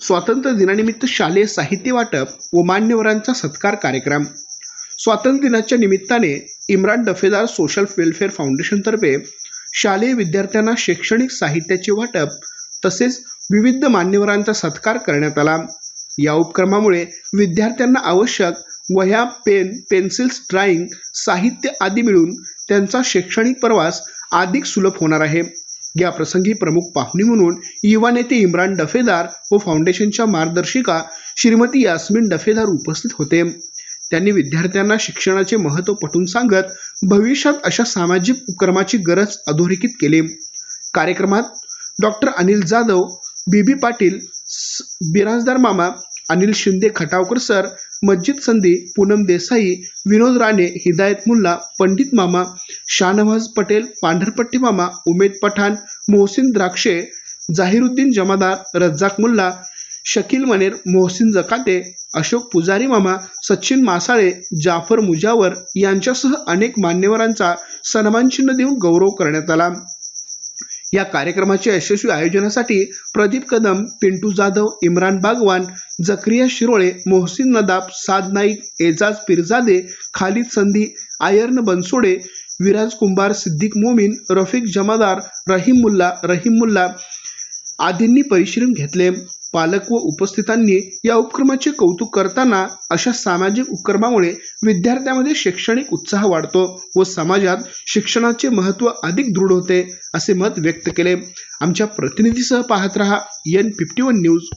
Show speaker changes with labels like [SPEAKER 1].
[SPEAKER 1] स्वातंत्र्य दिनानिमित्त शालेय साहित्य वाटप व मान्यवरांचा सत्कार कार्यक्रम. स्वातंत्र्य दिनाच्या निमित्ताने इम्रान डफेदार सोशल वेलफेअर फाउंडेशनतर्फे शालेय विद्यार्थ्यांना शैक्षणिक साहित्याचे वाटप तसेच विविध मान्यवरांचा सत्कार करण्यात आला. या उपक्रमामुळे विद्यार्थ्यांना आवश्यक वह्या पेन पेन्सिल्स ड्राइंग साहित्य आदी मिळून त्यांचा शैक्षणिक प्रवास अधिक सुलभ होणार आहे. या प्रसंगी प्रमुख पाहुणे म्हणून युवा नेते इम्रान डफेदार व फाउंडेशनच्या मार्गदर्शिका श्रीमती यास्मिन डफेदार उपस्थित होते. त्यांनी विद्यार्थ्यांना शिक्षणाचे महत्त्व पटवून सांगत भविष्यात अशा सामाजिक उपक्रमाची गरज अधोरेखित केली. कार्यक्रमात doctor Anil Jadhav B B Patil Birajdar मामा अनिल शिंदे खटावकर सर मज्जिद संधी पूनम देसाई विनोद राणे हिदायत मुल्ला पंडित मामा शाहनवाज पटेल पांढरपट्टी मामा उमेद पठाण मोहसिन द्राक्षे जाहिरुद्दीन जमादार रज्जाक मुल्ला शकील मनेर मोहसिन जकाते अशोक पुजारी मामा सचिन मासाळे जाफर मुजावर यांच्यासह अनेक मान्यवरांचा सन्मानचिन्ह देऊन गौरव करण्यात आला. या कार्यक्रमाच्या यशस्वी आयोजनासाठी प्रदीप कदम पिंटू जाधव इम्रान बागवान जक्रिया शिरोळे मोहसिन नदाब साद नाईक एजाज पिरजादे खालिद संधी आयर्न बनसोडे विराज कुंभार सिद्दीक मोमीन रफिक जमादार रहीम मुल्ला रहीम मुल्ला आदींनी परिश्रम घेतले. पालक व उपस्थितांनी या उपक्रमाचे कौतुक करताना अशा सामाजिक उपक्रमामुळे विद्यार्थ्यांमध्ये शैक्षणिक उत्साह वाढतो व समाजात शिक्षणाचे महत्त्व अधिक दृढ होते असे मत व्यक्त केले. आमच्या प्रतिनिधीसह पाहत रहा एन फिफ्टी वन न्यूज